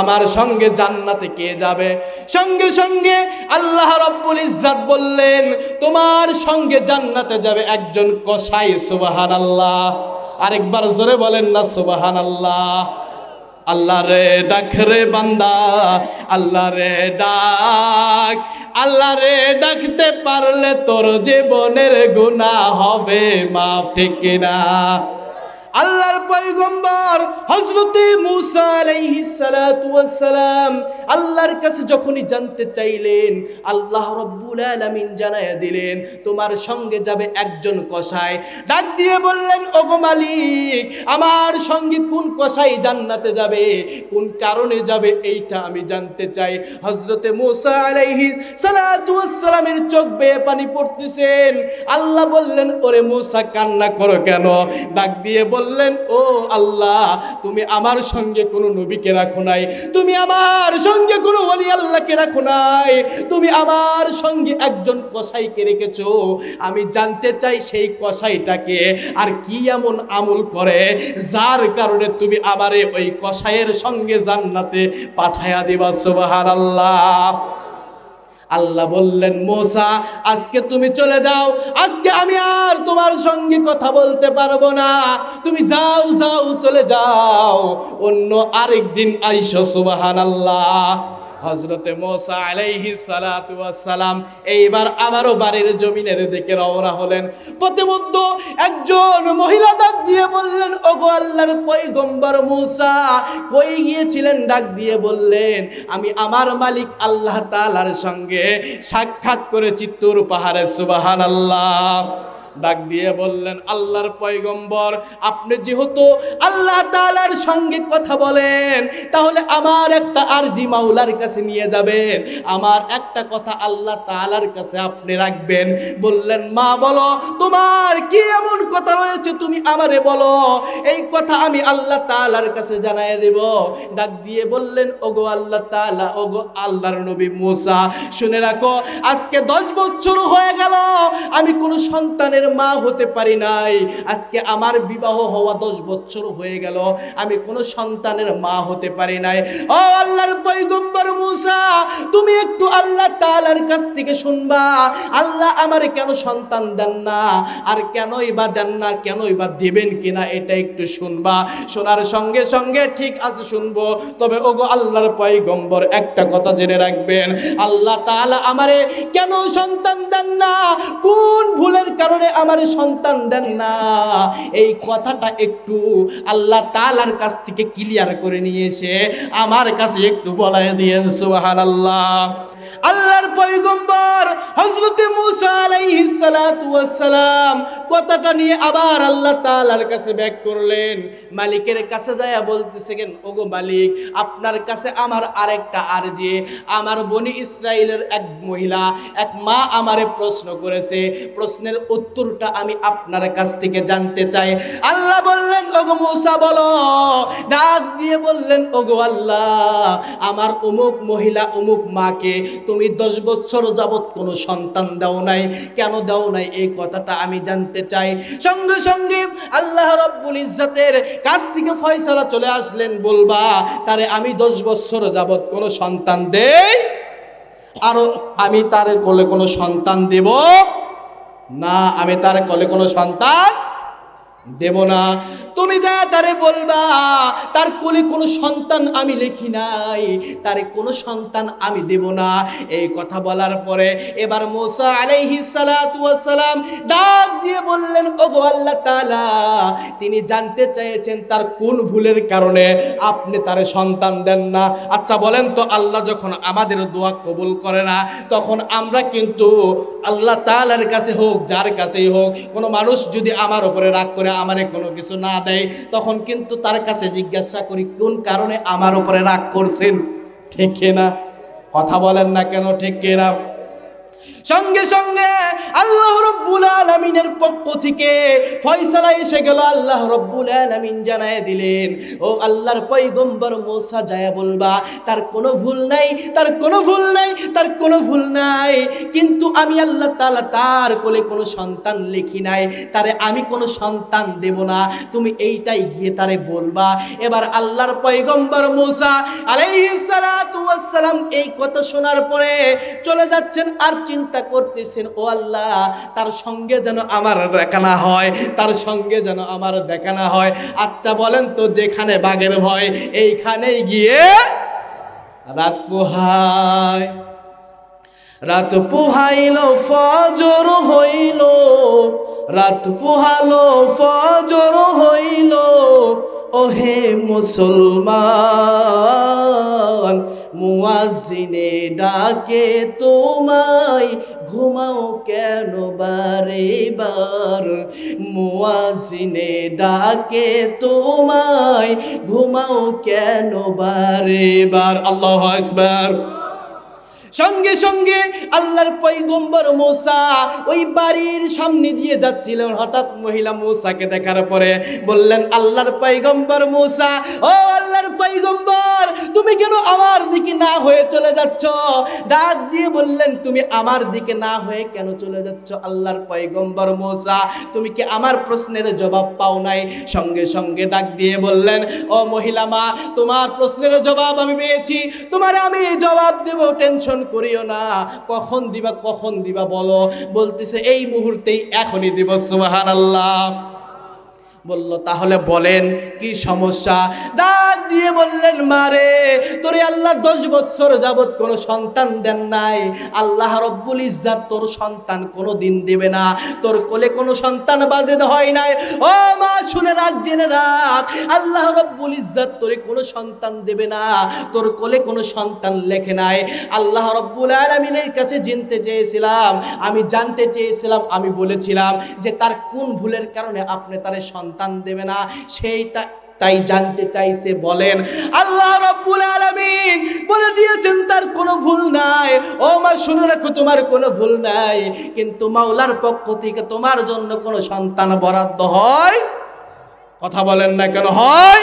আমার সঙ্গে জান্নাতে কে যাবে? সঙ্গে সঙ্গে আল্লাহ রব্বুল ইজ্জাত বললেন, তোমার সঙ্গে জান্নাতে যাবে একজন কসাই সুবাহান আল্লাহ আরেকবার জোরে বলেন না সুবাহান আল্লাহ আল্লাহ রে ডাক রে বান্দা, আল্লাহ রে ডাক। আল্লাহ রে ডাকতে পারলে তোর জীবনের গুনাহ হবে মাফ ঠিক কিনা? আল্লাহর পয়গম্বর হযরতে মূসা আলাইহিস সালাতু ওয়াস সালাম আল্লাহর কাছে যখনই জানতে চাইলেন, আল্লাহ রব্বুল আলামিন জানায়া দিলেন, তোমার সঙ্গে যাবে একজন কসাই। ডাক দিয়ে বললেন, ওগো মালিক, আমার সঙ্গে কোন কসাই জান্নাতে যাবে? কোন কারণে যাবে এইটা আমি জানতে চাই। হজরতে মুসা আলাইহি সালাতু ওয়াস সালামের চোখ বেয়ে পানি পড়তেছেন। আল্লাহ বললেন, ওরে মূসা, কান্না করো কেন? ডাক দিয়ে বললেন, ও আল্লাহ, তুমি আমার সঙ্গে কোনো নবীকে রাখো নাই। তুমি আমার সঙ্গে কোনো অলি আল্লাহকে রাখো নাই। তুমি আমার সঙ্গে একজন কসাইকে রেখেছ। আমি জানতে চাই সেই কসাইটাকে আর কি এমন আমল করে, যার কারণে তুমি আমারে ওই কসাইয়ের সঙ্গে জান্নাতে পাঠায়া দিবা, সুবহানাল্লাহ। আল্লাহ বললেন, মোসা, আজকে তুমি চলে যাও। আজকে আমি আর তোমার সঙ্গে কথা বলতে পারব না। তুমি যাও যাও, চলে যাও। অন্য আরেকদিন আইসো সুবাহান আল্লাহ হজরতে মোসা আলাইহি সালাম এইবার আবারও বাড়ির জমিনের দিকে রওনা হলেন। প্রতিমধ্য একজন মহিলা ডাক দিয়ে বললেন, ওগো আল্লাহর পয়গম্বর মুসা, কই গিয়েছিলেন? ডাক দিয়ে বললেন, আমি আমার মালিক আল্লাহ তাআলার সঙ্গে সাক্ষাৎ করেছি তুর পাহাড়ে সুবাহান আল্লাহ ডাক দিয়ে বললেন, আল্লাহর পয়গম্বর, আপনি যেহেতু আল্লাহ তাআলার সঙ্গে কথা বলেন, তাহলে আমার একটা আরজি মাওলার কাছে নিয়ে যাবেন। আমার একটা কথা আল্লাহ তাআলার কাছে আপনি রাখবেন। বললেন, মা, বলো, তোমার কি এমন কথা রয়েছে তুমি আমারে বলো। এই কথা আমি আল্লাহ তাআলার কাছে জানাই দেব। ডাক দিয়ে বললেন, ওগো আল্লাহ তাআলা, ওগো আল্লাহর নবী মোসা, শুনে রাখো, আজকে দশ বছর হয়ে গেল, আমি কোনো সন্তানের মা হতে পারি নাই। আজকে আমার বিবাহ হওয়া দশ বছর হয়ে গেল, আমি কোনো সন্তানের মা হতে পারি নাই। ও আল্লাহর পয়গম্বর মুসা, তুমি একটু আল্লাহ তাআলার কাছ থেকে শুনবা, আল্লাহ আমারে কেন সন্তান দেন না? আর কেনই বা দেন না, কেনই বা দিবেন কিনা এটা একটু শুনবা। শোনার সঙ্গে সঙ্গে ঠিক আছে শুনব। তবে ওগো আল্লাহর পয়গম্বর, একটা কথা জেনে রাখবেন, আল্লাহ তাআলা আমারে কেন সন্তান দেন না? কোন ভুলের কারণে আমারে সন্তান দেন না। এই কথাটা একটু আল্লাহ তালার কাছ থেকে ক্লিয়ার করে নিয়েছে। আমার কাছে একটু বলাই দিয়েন, সুবহানাল্লাহ। আল্লাহর পয়গম্বর হযরতে মূসা আলাইহিস সালাতু ওয়াস সালাম কথাটা নিয়ে আবার আল্লাহ তাআলার কাছে ব্যাক করলেন। মালিকের কাছে যায় বলতেছে কেন? ওগো মালিক, আপনার কাছে আমার আরেকটা আরজি। আমার বনি ইসরাইলের এক মহিলা, এক মা আমারে প্রশ্ন করেছে। প্রশ্নের উত্তরটা আমি আপনার কাছ থেকে জানতে চাই। আল্লাহ বললেন, ওগো মূসা বলো। ডাক দিয়ে বললেন, ওগো আল্লাহ, আমার অমুক মহিলা অমুক মাকে তুমি দশ বছর যাবত কোনো সন্তান দাও নাই। কেন দাও নাই? এই কথাটা আমি জানতে চাই। সঙ্গে সঙ্গে আল্লাহ রব্বুল ইজ্জাতের কাছ থেকে ফয়সালা চলে আসলেন বলবা, তারে আমি দশ বছর যাবত কোনো সন্তান দেই? আরও আমি তার কোলে কোনো সন্তান দেব? না, আমি তার কোলে কোনো সন্তান দেব না। তুমি যা তারে বলবা, তার কোলে কোনো সন্তান আমি লিখি নাই, তারে কোনো সন্তান আমি দেব না। এই কথা বলার পরে এবার মোসা আলাইহি সালাম ডাক দিয়ে বললেন, ওগো আল্লাহ তাআলা, তিনি জানতে চেয়েছেন তার কোন ভুলের কারণে আপনি তারে সন্তান দেন না। আচ্ছা বলেন তো, আল্লাহ যখন আমাদের দোয়া কবুল করে না, তখন আমরা কিন্তু আল্লাহ তাআলার কাছে হোক, যার কাছেই হোক, কোনো মানুষ যদি আমার উপরে রাগ করে আমারে কোনো কিছু না দেয়, তখন কিন্তু তার কাছে জিজ্ঞাসা করি, কোন কারণে আমার উপরে রাগ করছেন? ঠিক না কথা বলেন না কেন, ঠিক না সঙ্গে সঙ্গে আল্লাহ রব্বুল আলমিনের পক্ষ থেকে ফয়সালা এসে গেল। আল্লাহ রব্বুল আলমিন জানায় দিলেন, ও আল্লাহর পৈগম্বর মোসা, যায় বলবা, তার কোনো ভুল নাই, তার কোনো ভুল নাই, তার কোনো ভুল নাই, কিন্তু আমি আল্লাহ তাআলা তার কোলে কোনো সন্তান লিখি নাই, তারে আমি কোনো সন্তান দেব না, তুমি এইটাই গিয়ে তারে বলবা। এবার আল্লাহর পয়গম্বর মুসা আলাইহিস সালাতু ওয়াস সালাম এই কথা শোনার পরে চলে যাচ্ছেন আর চিন্তা করতেছেন, ও আল্লাহ, তার সঙ্গে যেন আমার দেখা না হয়, তার সঙ্গে যেন আমার দেখা না হয়। আচ্ছা বলেন তো, যেখানে বাঘের ভয়, এইখানেই গিয়ে রাত পোহায়। রাত পুহাইল, ফজর হইল। রাত পুহালো, ফজর হইল। ওহে মুসলমান মুয়াজিনে ডাকে, তোমায় ঘুমাও কেন বারে বার? মুয়াজিনে ডাকে, তোমায় ঘুমাও কেন বারে বার? আল্লাহ আকবার। সঙ্গে সঙ্গে আল্লাহর পৈগম্বর মোসা ওই বাড়ির সামনে দিয়ে যাচ্ছিলেন। হঠাৎ মহিলা মোসাকে দেখার পরে বললেন, আল্লাহর পৈগম্বর মোসা, ও আল্লাহর পৈগম্বর তুমি কেন আমার দিকে না হয়ে চলে যাচ্ছ? ডাক দিয়ে বললেন, তুমি আমার দিকে না হয়ে কেন চলে যাচ্ছ আল্লাহর পৈগম্বর মোসা? তুমি কি আমার প্রশ্নের জবাব পাও নাই? সঙ্গে সঙ্গে ডাক দিয়ে বললেন, ও মহিলা মা, তোমার প্রশ্নের জবাব আমি পেয়েছি। তোমার আমি জবাব দেব, টেনশন করিও না। কখন দিবা কখন দিবা বলো। বলতেছে এই মুহূর্তেই এখনই দিব সুবাহান আল্লাহ বলল, তাহলে বলেন, কি সমস্যা? ডাক দিয়ে বললেন মারে তোরে আল্লাহ দশ বছর যাবত কোনো সন্তান দেন নাই। আল্লাহ রব্বুল ইজ্জাত তোর সন্তান কোনো দিন দেবে না। তোর কোলে কোনো সন্তান বাজেদ হয় নাই। ও মা, শুনে রাখ, জেনে রাখ। আল্লাহ রব্বুল ইজ্জাত তোরে কোনো সন্তান দেবে না। তোর কোলে কোনো সন্তান লেখে নাই। আল্লাহ রব্বুল আলমিনের কাছে জিনতে চেয়েছিলাম। আমি জানতে চেয়েছিলাম, আমি বলেছিলাম যে তার কোন ভুলের কারণে আপনি তারে সন্তান দেবে না। সেইটা তাই জানতে চাইছে বলেন, আল্লাহ রব্বুল আলামিন বলে দিয়েছেন, তার কোনো ভুল নাই। ও মা, শুনে রাখো, তোমার কোনো ভুল নাই। কিন্তু মাওলার পক্ষ থেকে তোমার জন্য কোনো সন্তান বরাদ্দ হয়? কথা বলেন না কেন, হয়?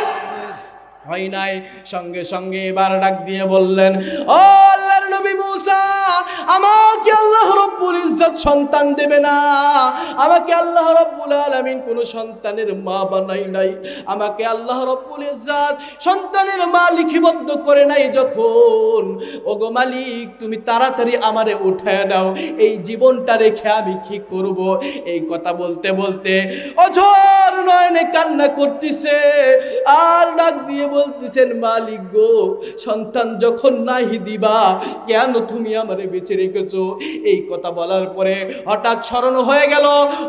হয় নাই। সঙ্গে সঙ্গে এবার ডাক দিয়ে বললেন, ও আল্লাহর নবী মুসা আমাকে আল্লাহ রব্বুল ইজ্জত সন্তান দেবে না। আমাকে আল্লাহ রব্বুল আলামিন কোন সন্তানের মা বানাই নাই। আমাকে আল্লাহ রব্বুল ইজ্জত সন্তানের মা লিখিবদ্ধ করে নাই যখন। ওগো মালিক, তুমি তাড়াতাড়ি আমারে উঠায় নাও। এই জীবনটা রেখে আমি কি করব? এই কথা বলতে বলতে অঝর নয়নে কান্না করতেছে। আর ডাক দিয়ে বলতেছেন, মালিক গো, সন্তান যখন নাহি দিবা, কেন তুমি আমারে বেঁচে রেখেছো? এই কথা বলার পরে হঠাৎ স্মরণ হয়ে গেল,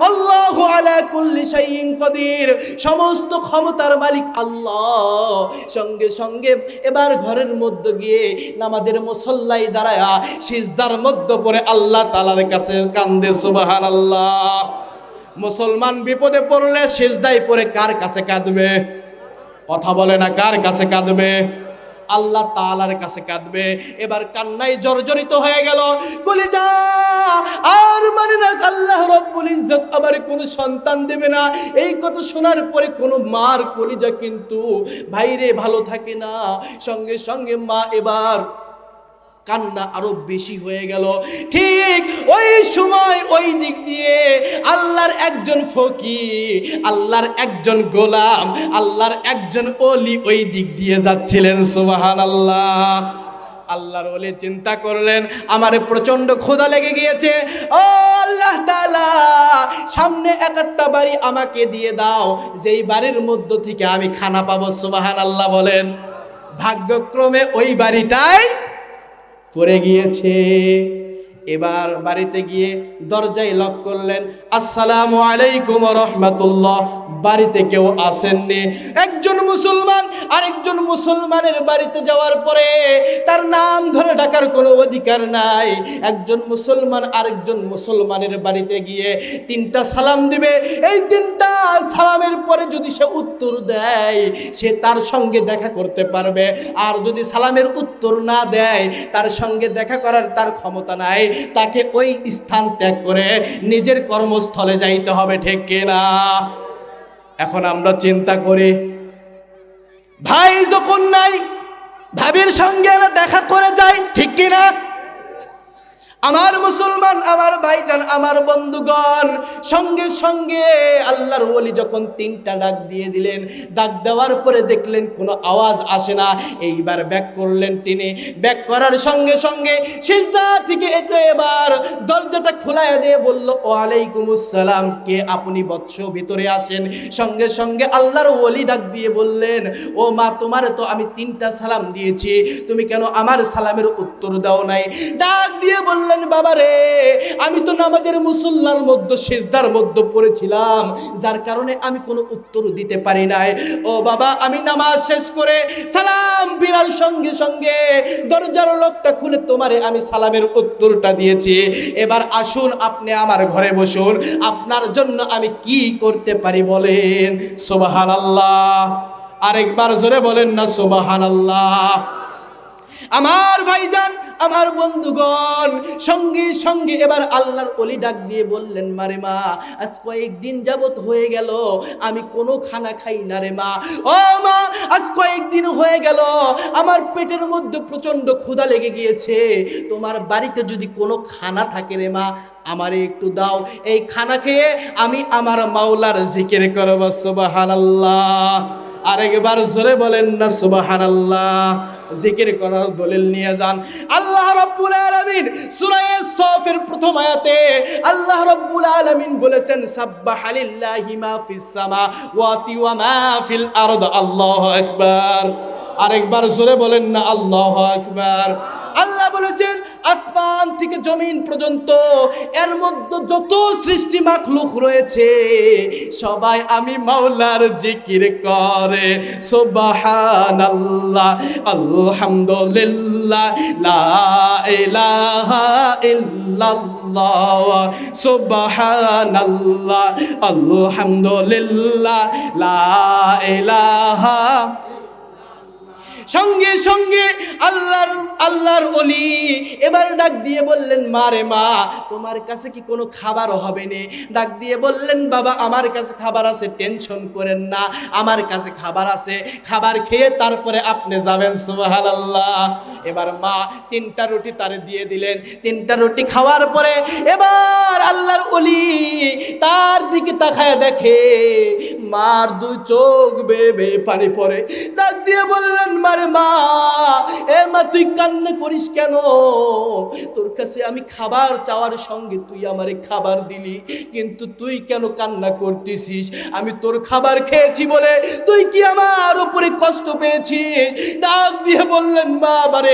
আল্লাহ আলা কুল্লি শাইইন কদির। সমস্ত ক্ষমতার মালিক আল্লাহ। সঙ্গে সঙ্গে এবার ঘরের মধ্যে গিয়ে নামাজের মুসল্লাই দাঁড়ায়া সিজদার মধ্যে পড়ে আল্লাহ তাআলার কাছে কান্দে, সুবহানাল্লাহ। মুসলমান বিপদে পড়লে সিজদায় পড়ে কার কাছে কাঁদবে? কথা বলে না কার কাছে কাঁদবে? আল্লাহ তালার কাছে কাঁদবে। এবার কান্নায় জর্জরিত হয়ে গেল। আর মানে না, আল্লাহ রব্বুল ইজ্জত আবার কোনো সন্তান দেবে না। এই কথা শোনার পরে কোনো মার কলিজা কিন্তু ভাইরে ভালো থাকে না। সঙ্গে সঙ্গে মা এবার কান্না আরও বেশি হয়ে গেল। ঠিক ওই সময় ওই দিক দিয়ে আল্লাহর একজন ফকির, আল্লাহর একজন গোলাম, আল্লাহর একজন অলি ওই দিক দিয়ে যাচ্ছিলেন সুবাহান আল্লাহ আল্লাহর ওলি চিন্তা করলেন, আমার প্রচণ্ড ক্ষুধা লেগে গিয়েছে। ও আল্লাহ তাআলা, সামনে এক একটা বাড়ি আমাকে দিয়ে দাও, যেই বাড়ির মধ্য থেকে আমি খানা পাবো সুবাহান আল্লাহ বলেন। ভাগ্যক্রমে ওই বাড়িটাই পড়ে গিয়েছে। এবার বাড়িতে গিয়ে দরজায় লক করলেন, আসসালামু আলাইকুম রহমাতুল্লাহ। বাড়িতে কেউ আসেননি। একজন মুসলমান আরেকজন মুসলমানের বাড়িতে যাওয়ার পরে তার নাম ধরে ডাকার কোনো অধিকার নাই। একজন মুসলমান আরেকজন মুসলমানের বাড়িতে গিয়ে তিনটা সালাম দিবে। এই তিনটা সালামের পরে যদি সে উত্তর দেয়, সে তার সঙ্গে দেখা করতে পারবে। আর যদি সালামের উত্তর না দেয়, তার সঙ্গে দেখা করার তার ক্ষমতা নাই। তাকে ওই স্থান ত্যাগ করে নিজের কর্মস্থলে যাইতে হবে, ঠিক কিনা এখন আমরা চিন্তা করি, ভাই যখন নাই, ভাবির সঙ্গে দেখা করে যাই, ঠিক কিনা আমার মুসলমান, আমার ভাইজান, আমার বন্ধুগণ, সঙ্গে সঙ্গে আল্লাহর ওলি যখন তিনটা ডাক দিয়ে দিলেন, ডাক দেওয়ার পরে দেখলেন কোনো আওয়াজ আসে না। এইবার ব্যাক করলেন তিনি। ব্যাক করার সঙ্গে সঙ্গে সিজদা থেকে একটু এবার দরজাটা খোলায় দিয়ে বলল, ওয়ালাইকুম আসসালাম, কে আপনি বৎস ভিতরে আসেন? সঙ্গে সঙ্গে আল্লাহর ওলি ডাক দিয়ে বললেন, ও মা, তোমার তো আমি তিনটা সালাম দিয়েছি। তুমি কেন আমার সালামের উত্তর দাও নাই? ডাক দিয়ে বললেন বাবা রে, আমি তো নামাজের মুসল্লার মধ্যে, সেজদার মধ্যে পড়েছিলাম। যার কারণে আমি কোনো উত্তর দিতে পারি নাই। ও বাবা, আমি নামাজ শেষ করে সালাম বিরার সঙ্গে সঙ্গে দরজার লোকটা খুলে তোমারে আমি সালামের উত্তরটা দিয়েছি। এবার আসুন, আপনি আমার ঘরে বসুন। আপনার জন্য আমি কি করতে পারি বলেন? সোবাহান আল্লাহ আরেকবার জোরে বলেন না সোবাহান আল্লাহ আমার ভাইজান আমার বন্ধুগণ, সঙ্গে সঙ্গে এবার আল্লাহর অলি ডাক দিয়ে বললেন, মারে মা, আজ কয়েকদিন যাবত হয়ে গেল, আমি কোনো খানা খাই না রে মা। ও মা, আজ কয়েকদিন হয়ে গেল, আমার পেটের মধ্যে প্রচণ্ড ক্ষুধা লেগে গিয়েছে। তোমার বাড়িতে যদি কোনো খানা থাকে রে মা, আমারে একটু দাও। এই খানা খেয়ে আমি আমার মাওলার জিকির করব, সুবহানাল্লাহ। আরেকবার জোরে বলেন না, সুবহানাল্লাহ। জিকির করার দলিল নিয়ে যান। আল্লাহ রাব্বুল আলামিন সূরা সফের প্রথম আয়াতে আল্লাহ রাব্বুল আলামিন বলেছেন সাব্বাহালিল্লাহি মা ফিস সামাওয়াতি ওয়া মা ফিল আরদ। আল্লাহু আকবার। আরেকবার জোরে বলেন না, আল্লাহু আকবার। আল্লাহ বলেছেন, আসমান থেকে জমিন পর্যন্ত, এর মধ্যে যত সৃষ্টি মাখলুক রয়েছে, সবাই আমি মাওলার জিকির করে। সুবহানাল্লাহ, আলহামদুলিল্লাহ, লা ইলাহা ইল্লাল্লাহ, সুবহানাল্লাহ, আলহামদুলিল্লাহ, লা ইলাহা সঙ্গে সঙ্গে আল্লাহর আল্লাহর অলি এবার ডাক দিয়ে বললেন মারে মা, তোমার কাছে কি কোনো খাবার হবে নে? ডাক দিয়ে বললেন, বাবা, আমার কাছে খাবার আছে, টেনশন করেন না, আমার কাছে খাবার আছে, খাবার খেয়ে তারপরে আপনি যাবেন সুবাহান আল্লাহ এবার মা তিনটা রুটি তারে দিয়ে দিলেন। তিনটা রুটি খাওয়ার পরে এবার আল্লাহর অলি তার দিকে তাকায় দেখে মার দু চোখ বেয়ে বেয়ে পানি পড়ে। ডাক দিয়ে বললেন, মারে মা, এ মা, তুই কান্না করিস কেন? তোর কাছে আমি খাবার চাওয়ার সঙ্গে তুই আমারে খাবার দিলি, কিন্তু তুই কেন কান্না করতেছিস? আমি তোর খাবার খেয়েছি বলে তুই কি আমার উপরে কষ্ট পেয়েছিস? ডাক দিয়ে বললেন, মা বারে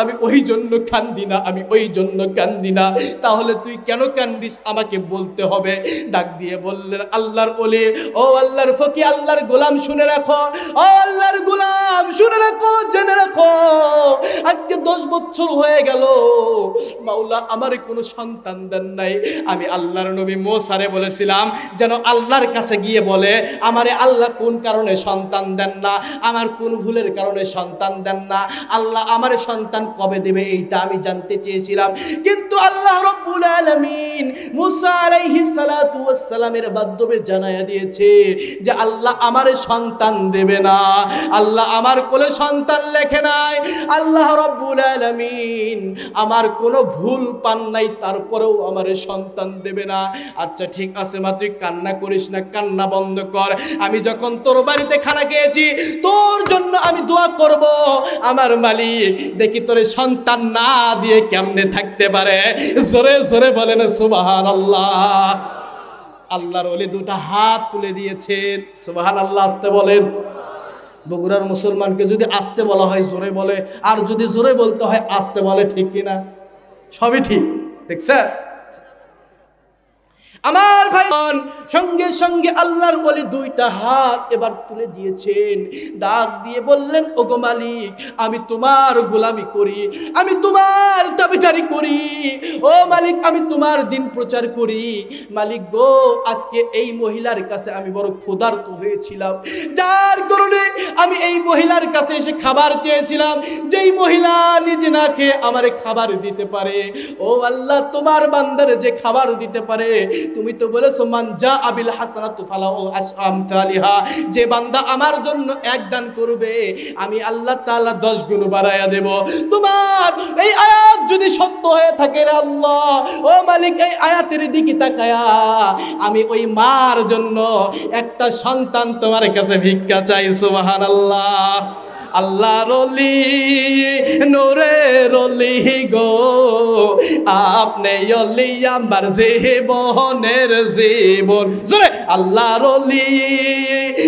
আমি ওই জন্য কান্দি না, আমি ওই জন্য কান্দি না। তাহলে তুই কেন কান্দিস? আমাকে বলতে হবে। ডাক দিয়ে বললেন, আল্লাহর বলে ও আল্লাহর ফকি, আল্লাহর গোলাম শুনে রাখো, ও আল্লাহর গোলাম শুনে রাখো, জেনে রাখো। আজকে দশ বছর হয়ে গেল। মাওলা আমার কোনো সন্তান দেন নাই। আমি আল্লাহর নবী মোসারে বলেছিলাম, যেন আল্লাহর কাছে গিয়ে বলে, আমারে আল্লাহ কোন কারণে সন্তান দেন না? আমার কোন ভুলের কারণে সন্তান দেন না? আল্লাহ আমার সন্তান কবে দেবে এইটা আমি জানতে চেয়েছিলাম। কিন্তু আল্লাহ রব্বুল আলামিন মুসা আলাইহিস সালাতু ওয়াস সালামের মাধ্যমে জানায়া দিয়েছে যে আল্লাহ আমার সন্তান দেবে না। আল্লাহ আমার কোলে সন্তান লেখে নাই। আল্লাহ রব্বুল আলামিন আমার কোনো ভুল পান নাই, তারপরেও আমার সন্তান দেবে না। আচ্ছা ঠিক আছে মা, তুই কান্না করিস না, কান্না বন্ধ কর। আমি যখন তোর বাড়িতে খানা খেয়েছি, তোর জন্য আমি দোয়া করব। আমার মালিক, দেখি তোরে সন্তান না দিয়ে কেমনে থাকতে পারে? জোরে জোরে বলেন সুবাহান আল্লাহ আল্লাহর ওলি দুটা হাত তুলে দিয়েছেন। সুবাহান আল্লাহ আসতে বলেন। বগুড়ার মুসলমানকে যদি আসতে বলা হয়, জোরে বলে। আর যদি জোরে বলতে হয়, আসতে বলে, ঠিক কিনা? সবই ঠিক দেখছে আমার ভাই সঙ্গে সঙ্গে আল্লাহর বলে দুইটা হাত এবার তুলে দিয়েছেন। ডাক দিয়ে বললেন, ওগো মালিক, আমি তোমার গোলামি করি, আমি তোমার দাবিদারি করি। ও মালিক, আমি তোমার দিন প্রচার করি। মালিক গো, আজকে এই মহিলার কাছে আমি বড় ক্ষুধার্ত হয়েছিলাম। যার কারণে আমি এই মহিলার কাছে এসে খাবার চেয়েছিলাম। যেই মহিলা নিজে না খেয়ে আমারে খাবার দিতে পারে। ও আল্লাহ, তোমার বান্দারে যে খাবার দিতে পারে তুমি তো বলেছ মানজা আবিল হাসানাতু ফালাহু আমসালিহা যে বান্দা আমার জন্য এক দান করবে, আমি আল্লাহ তাআলা 10 গুণ বাড়ায়া দেব। তোমার এই আয়াত যদি সত্য হয়ে থাকে রে আল্লাহ, ও মালিক, এই আয়াতের দিকে তাকায়া আমি ওই মার জন্য একটা সন্তান তোমার কাছে ভিক্ষা চাই, সুবহানাল্লাহ। আল্লাহ রলি নোরে রলি গো। আপনি অলি, আমার জীবনের জীবন। জোরে আল্লাহ রলি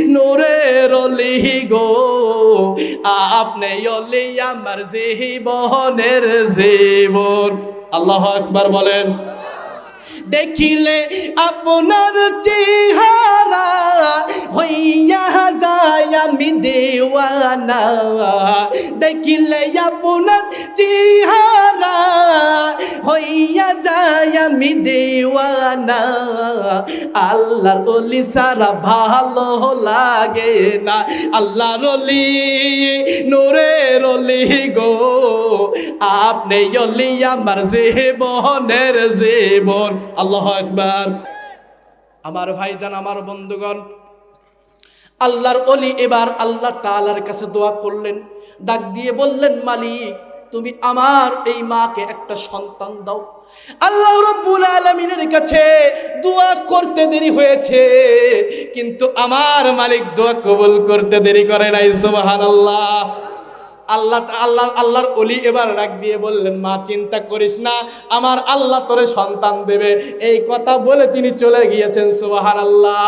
নোরে রলি গো। আপনি অলি, আমার জীবনের জীবন। আল্লাহ আকবার বলেন। দেখিলে আপনার চেহারা হইয়া যায় আমি দেওয়ানা। দেখিলে আপনার চেহারা হইয়া যায় আমি দেওয়ানা। আল্লাহর অলি সারা ভালো লাগে না। আল্লাহর অলি নোরে রলি গো। আপনি অলি আমার জীবনের জীবন। আল্লাহ একবার আমার ভাই ভাইজান, আমার বন্ধুগণ, আল্লাহর অলি এবার আল্লাহ তাআলার কাছে দোয়া করলেন। ডাক দিয়ে বললেন, মালিক, তুমি আমার এই মাকে একটা সন্তান দাও। আল্লাহ রব্বুল আলমিনের কাছে দোয়া করতে দেরি হয়েছে, কিন্তু আমার মালিক দোয়া কবুল করতে দেরি করে নাই সুবাহান আল্লাহ আল্লাহ আল্লাহ, আল্লাহর অলি এবার রাগ দিয়ে বললেন, মা, চিন্তা করিস না, আমার আল্লাহ তোরে সন্তান দেবে। এই কথা বলে তিনি চলে গিয়েছেন সুবাহান আল্লাহ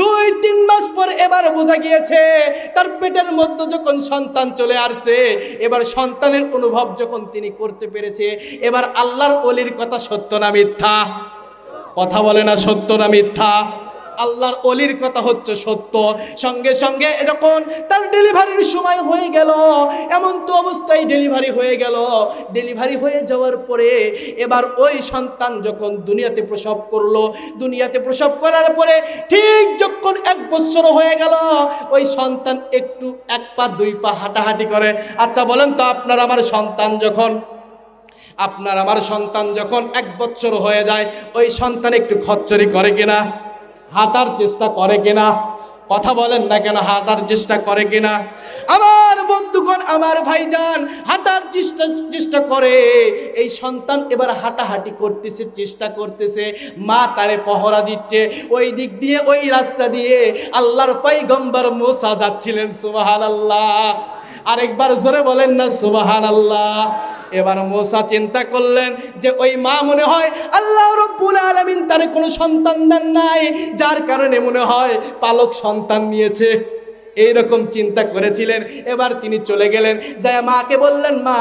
দুই, তিন মাস পর এবার বোঝা গিয়েছে, তার পেটের মধ্যে যখন সন্তান চলে আসছে, এবার সন্তানের অনুভব যখন তিনি করতে পেরেছে, এবার আল্লাহর অলির কথা সত্য না মিথ্যা? কথা বলে না সত্য না মিথ্যা? আল্লাহর অলির কথা হচ্ছে সত্য। সঙ্গে সঙ্গে যখন তার ডেলিভারির সময় হয়ে গেল, এমন তো অবস্থায় ডেলিভারি হয়ে গেল। ডেলিভারি হয়ে যাওয়ার পরে এবার ওই সন্তান যখন দুনিয়াতে প্রসব করল, দুনিয়াতে প্রসব করার পরে ঠিক যখন এক বছর হয়ে গেল, ওই সন্তান একটু এক পা, দুই পা হাঁটাহাঁটি করে। আচ্ছা বলেন তো আপনার আমার সন্তান যখন, আপনার আমার সন্তান যখন এক বছর হয়ে যায়, ওই সন্তান একটু খচ্চরি করে কিনা? হাঁটার চেষ্টা করে কিনা? কথা বলেন না কেন, হাঁটার চেষ্টা করে কিনা? আমার বন্ধুগণ, আমার ভাইজান, হাঁটার চেষ্টা চেষ্টা করে। এই সন্তান এবার হাঁটাহাঁটি করতেছে, চেষ্টা করতেছে। মা তারে পহরা দিচ্ছে। ওই দিক দিয়ে, ওই রাস্তা দিয়ে আল্লাহর পাইগম্বর মোসা যাচ্ছিলেন সুবাহান আল্লাহ আরেকবার জোরে বলেন না সুবাহান আল্লাহ এবার মোসা চিন্তা করলেন যে ওই মা মনে হয় আল্লাহ রব্বুল আলমিন তার কোনো সন্তান দেন নাই, যার কারণে মনে হয় পালক সন্তান নিয়েছে। এইরকম চিন্তা করেছিলেন। এবার তিনি চলে গেলেন। যায় মাকে বললেন, মা,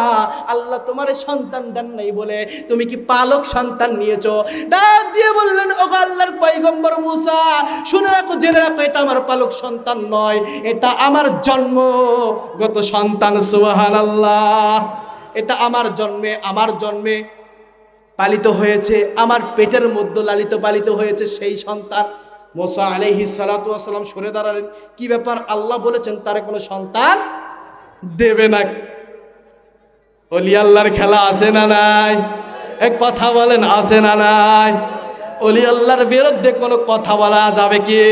আল্লাহ তোমার সন্তান দেন নাই বলে। তুমি কি পালক সন্তান নিয়েছো? ডাক দিয়ে বললেন ও আল্লাহর পৈগম্বর মুসা, শুনে রাখো, জেনে রাখো, এটা আমার পালক সন্তান নয়। এটা আমার জন্মগত সন্তান সুবাহান আল্লাহ এটা আমার জন্মে আমার জন্মে পালিত হয়েছে। আমার পেটের মধ্যে লালিত পালিত হয়েছে সেই সন্তান। মোসা আলহি সালাতাম সরে দাঁড়ালেন। কি ব্যাপার? আল্লাহ বলেছেন, তারে কোনো সন্তান দেবে না। অলি আল্লাহর খেলা আছে না নাই? এক কথা বলেন, আছে না নাই? অলি আল্লাহর বিরুদ্ধে কোনো কথা বলা যাবে কি?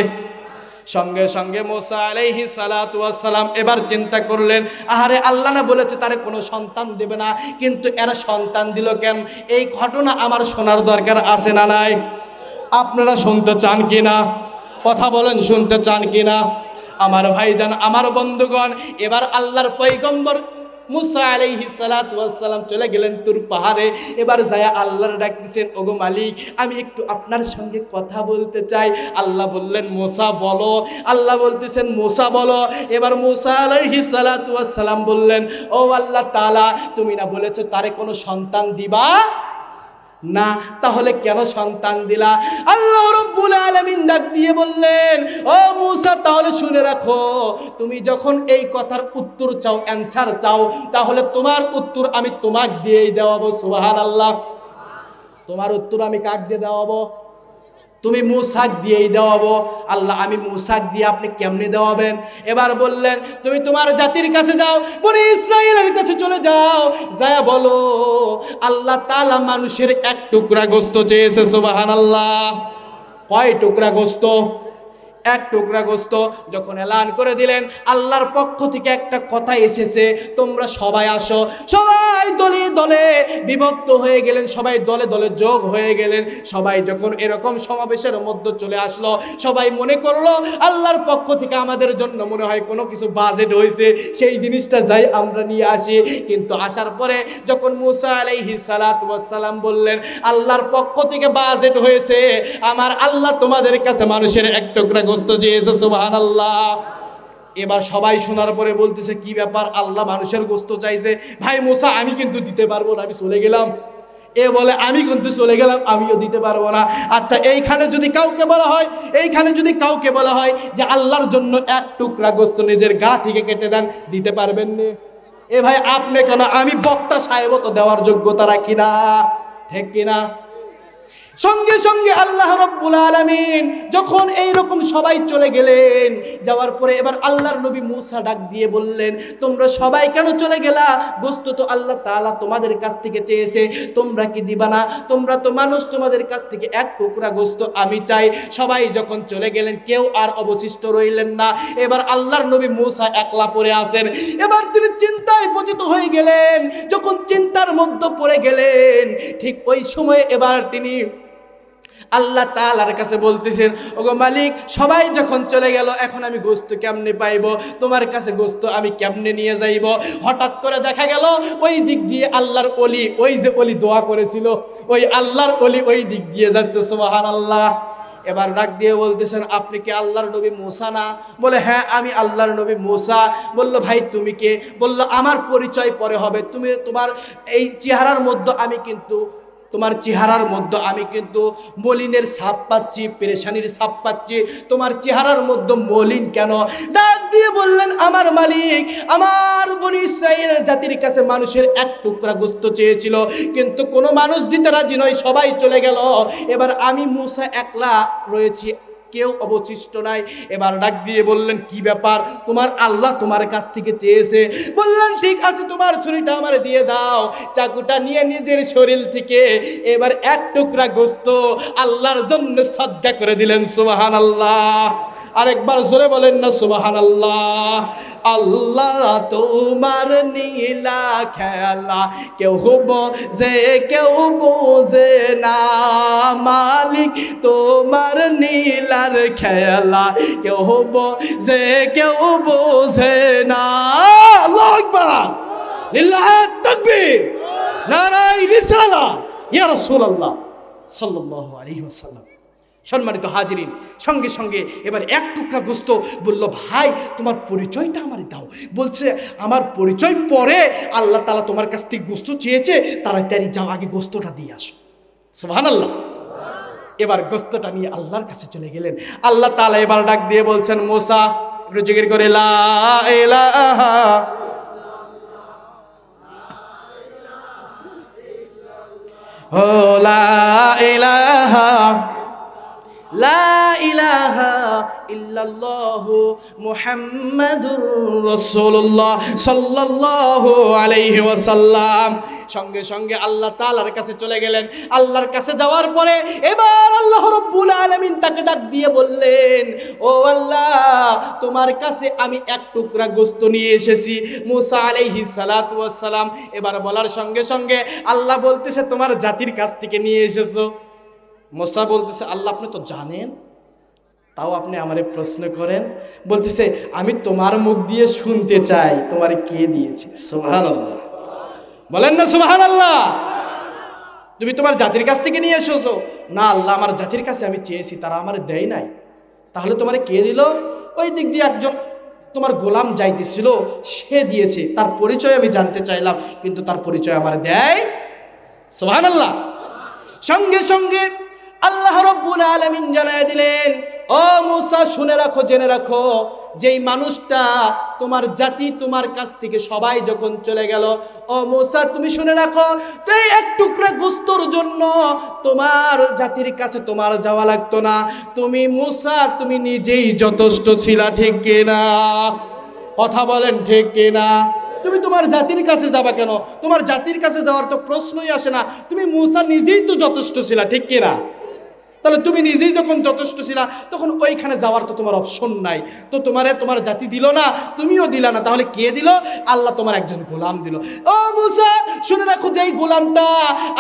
সঙ্গে সঙ্গে মোসা আলাইহি সালাম এবার চিন্তা করলেন, আহারে আল্লাহ না বলেছে তারে কোনো সন্তান দেবে না, কিন্তু এরা সন্তান দিল কেন? এই ঘটনা আমার শোনার দরকার আছে না নাই? আপনারা শুনতে চান কি না কথা বলেন, শুনতে চান কি না আমার ভাইজান, আমার বন্ধুগণ, এবার আল্লাহর পৈগম্বর মুসা আলাইহি সালাম চলে গেলেন তুর পাহাড়ে। এবার যায় আল্লাহর ডাক দিছেন, ওগো মালিক, আমি একটু আপনার সঙ্গে কথা বলতে চাই। আল্লাহ বললেন, মোসা, বলো। আল্লাহ বলতেছেন, মোসা, বলো। এবার মোসা আলাইহি সালাম বললেন, ও আল্লাহ তালা তুমি না বলেছ তারে কোনো সন্তান দিবা না, তাহলে কেন সন্তান দিলা? আল্লাহ রব্বুল আলামিন ডাক দিয়ে বললেন, ও মুসা, তাহলে শুনে রাখো, তুমি যখন এই কথার উত্তর চাও অ্যানসার চাও, তাহলে তোমার উত্তর আমি তোমাক দিয়েই দেওয়াবো, সুবহানাল্লাহ। তোমার উত্তর আমি কাক দিয়ে দেওয়াবো? তুমি মুসাক দিয়েই দেওয়াবো। আল্লাহ, আমি মুসাক দিয়ে আপনি কেমনে দেওয়াবেন? এবার বললেন, তুমি তোমার জাতির কাছে যাও, বনি ইসরায়েলের কাছে চলে যাও। যায় বলো, আল্লাহ তালা মানুষের এক টুকরা গোস্ত চেয়েছে সুবাহান আল্লাহ কয় টুকরা গোস্ত? এক টুকরা গোস্ত যখন এলান করে দিলেন, আল্লাহর পক্ষ থেকে একটা কথা এসেছে, তোমরা সবাই আসো। সবাই দলে দলে বিভক্ত হয়ে গেলেন, সবাই দলে দলে যোগ হয়ে গেলেন। সবাই যখন এরকম সমাবেশের মধ্যে চলে আসলো, সবাই মনে করল, আল্লাহর পক্ষ থেকে আমাদের জন্য মনে হয় কোনো কিছু বাজেট হয়েছে, সেই জিনিসটা যাই আমরা নিয়ে আসি। কিন্তু আসার পরে যখন মুসা আলাইহি সালাম বললেন, আল্লাহর পক্ষ থেকে বাজেট হয়েছে, আমার আল্লাহ তোমাদের কাছে মানুষের এক টুকরা চেয়েছে সুবহানাল্লাহ। এবার সবাই শোনার পরে বলতেছে, কি ব্যাপার? আল্লাহ মানুষের গোস্ত চাইছে। ভাই মুসা, আমি কিন্তু দিতে পারব না, আমি চলে গেলাম। এ বলে, আমি কিন্তু চলে গেলাম, আমিও দিতে পারব না। আচ্ছা এইখানে যদি কাউকে বলা হয়, এইখানে যদি কাউকে বলা হয় যে, আল্লাহর জন্য এক টুকরা গোস্ত নিজের গা থেকে কেটে দেন, দিতে পারবেন না। এ ভাই, আপনি কেন? আমি বক্তা সাহেব তো দেওয়ার যোগ্যতা রাখি না। ঠিক কিনা? সঙ্গে সঙ্গে আল্লাহ রব্বুল আলামিন যখন এই রকম সবাই চলে গেলেন, যাওয়ার পরে এবার আল্লাহর নবী মুসা ডাক দিয়ে বললেন, তোমরা সবাই কেন চলে গেলা? গোস্ত তো আল্লাহ তাআলা তোমাদের কাছ থেকে চেয়েছে, তোমরা কি দিবা না? তোমরা তো মানুষ, তোমাদের কাছ থেকে এক টুকরা গোস্ত আমি চাই। সবাই যখন চলে গেলেন, কেউ আর অবশিষ্ট রইলেন না। এবার আল্লাহর নবী মুসা একলা পড়ে আসেন এবার তিনি চিন্তায় পতিত হয়ে গেলেন। যখন চিন্তার মধ্যে পড়ে গেলেন, ঠিক ওই সময় এবার তিনি আল্লাহ তালার কাছে বলতেছেন, ওগো মালিক, সবাই যখন চলে গেল, এখন আমি গোস্ত কেমনে পাইব? তোমার কাছে গোস্ত আমি কেমনে নিয়ে যাইব? হঠাৎ করে দেখা গেল, ওই দিক দিয়ে আল্লাহর অলি ওই যে অলি দোয়া করেছিল, ওই আল্লাহর অলি ওই দিক দিয়ে যাচ্ছে সোহান আল্লাহ এবার ডাক দিয়ে বলতেছেন, আপনি কি আল্লাহর নবী মোসা না? বলে হ্যাঁ আমি আল্লাহর নবী মোসা। বলল, ভাই, তুমি কে? বলল, আমার পরিচয় পরে হবে। তুমি তোমার এই চেহারার মধ্যে আমি কিন্তু তোমার চেহারার মধ্যে আমি কিন্তু মলিনের ছাপ পাচ্ছি, পেরেশানির ছাপ পাচ্ছি। তোমার চেহারার মধ্যে মলিন কেন? ডাক দিয়ে বললেন, আমার মালিক, আমার বনি ইসরায়েলের জাতির কাছে মানুষের এক টুকরা গুস্ত চেয়েছিল, কিন্তু কোনো মানুষ দিতে রাজি নয়, সবাই চলে গেল। এবার আমি মুসা একলা রয়েছি কেউ অবশিষ্ট নাই। এবার ডাক দিয়ে বললেন, কি ব্যাপার? তোমার আল্লাহ তোমার কাছ থেকে চেয়েছে। বললেন, ঠিক আছে, তোমার ছুরিটা আমার দিয়ে দাও। চাকুটা নিয়ে নিজের শরীর থেকে এবার এক টুকরা গোস্ত আল্লাহর জন্য সজ্জা করে দিলেন সুবাহান আল্লাহ আরেকবার জোরে বলেন না সুবাহান আল্লাহ আল্লাহ তোমার নীলা খেলা, কেউ বোঝে কেউ বোঝে না। মালিক তোমার নীলার খেলা, কেউ বোঝে কেউ বোঝে না। আল্লাহু নারাই রিসালা। ইয়া রাসূলুল্লাহ। সাল্লাল্লাহু আলাইহি ওয়াসাল্লাম। সম্মানিত হাজিরিন, সঙ্গে সঙ্গে এবার এক টুকরা গোস্ত বলল, ভাই, তোমার পরিচয়টা আমার দাও। বলছে, আমার পরিচয় পরে আল্লাহ তালা তোমার কাছ থেকে গোস্ত চেয়েছে তাড়াতাড়ি যাও, আগে গোস্তটা দিয়ে আসো। সোহান আল্লাহ এবার গোস্তটা নিয়ে আল্লাহর কাছে চলে গেলেন। আল্লাহ তালা এবার ডাক দিয়ে বলছেন, মোসা, একটু করে, লা ও লা ইলাহা লা ইলাহা আলাইহি ওয়াসাল্লাম। সঙ্গে সঙ্গে আল্লাহ তাআলার কাছে চলে গেলেন। আল্লাহর কাছে যাওয়ার পরে এবার আল্লাহ রব্বুল আলামিন তাকে ডাক দিয়ে বললেন, ও আল্লাহ, তোমার কাছে আমি এক টুকরা গোস্ত নিয়ে এসেছি। মুসা আলাইহি সালাতু এবার বলার সঙ্গে সঙ্গে আল্লাহ বলতেছে, তোমার জাতির কাছ থেকে নিয়ে এসেছ। মোসা বলতেছে, আল্লাহ, আপনি তো জানেন। তাও আপনি আমারে প্রশ্ন করেন। বলতেছে, আমি তোমার মুখ দিয়ে শুনতে চাই, তোমার কে দিয়েছে? সোহান আল্লাহ বলেন না সোহান আল্লাহ তুমি তোমার জাতির কাছ থেকে নিয়ে এসেছ। না, আল্লাহ, আমার জাতির কাছে আমি চেয়েছি, তারা আমার দেয় নাই। তাহলে তোমার কে দিল? ওই দিক দিয়ে একজন তোমার গোলাম যাইতেছিল, সে দিয়েছে। তার পরিচয় আমি জানতে চাইলাম, কিন্তু তার পরিচয় আমার দেয়। সোহান আল্লাহ সঙ্গে সঙ্গে আল্লাহ রব্বুল আলামিন জানায় দিলেন, ও মুসা, শুনে রাখো, জেনে রাখো, যেই মানুষটা তোমার জাতি, তোমার কাছ থেকে সবাই যখন চলে গেল, ও মুসা, তুমি শুনে রাখো তো এই এক টুকরা গোস্তর জন্য তোমার জাতির কাছে তোমার যাওয়া লাগতো না। তুমি মুসা, তুমি নিজেই যথেষ্ট ছিলা, ঠিক কিনা? কথা বলেন, ঠিক কিনা? তুমি তোমার জাতির কাছে যাবা কেন? তোমার জাতির কাছে যাওয়ার তো প্রশ্নই আসে না। তুমি মুসা নিজেই তো যথেষ্ট ছিলা, ঠিক কিনা? তাহলে তুমি নিজেই যখন যথেষ্ট ছিলা, তখন ওইখানে যাওয়ার তো তোমার অপশন নাই। তো তোমারে তোমার জাতি দিল না, তুমিও দিলা না, তাহলে কে দিল? আল্লাহ তোমার একজন গোলাম দিল। ও মুসা, শুনে রাখো যে এই গোলামটা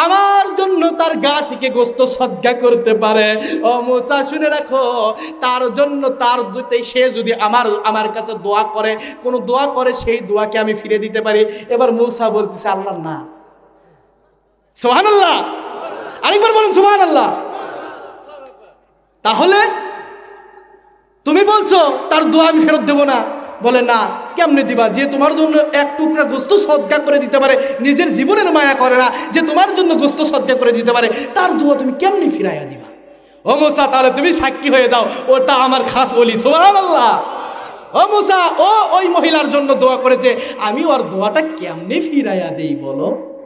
আমার জন্য তার গা থেকে গোস্ত সজ্ঞা করতে পারে। ও মুসা, শুনে রাখো, তার জন্য তার সে যদি আমার আমার কাছে দোয়া করে, কোনো দোয়া করে সেই দোয়াকে আমি ফিরে দিতে পারি। এবার মুসা বলতেছে, আল্লাহ, না। সোহান আল্লাহ আরেকবার বলুন সোহান আল্লাহ তাহলে তুমি বলছো, তার দোয়া আমি ফেরত দেবো না। বলে, না, কেমনে দিবা? যে তোমার জন্য এক টুকরা গোস্ত সদ্গা করে দিতে পারে, নিজের জীবনের মায়া করে না, যে তোমার জন্য গোস্ত সদ্গা করে দিতে পারে, তার দোয়া তুমি কেমনে ফিরাইয়া দিবা? ও মোসা, তাহলে তুমি সাক্ষী হয়ে দাও ওটা আমার খাস বলি সোহান আল্লাহ ও মুসা, ও ওই মহিলার জন্য দোয়া করেছে আমি ওর দোয়াটা কেমনে ফিরাইয়া দেই বলো?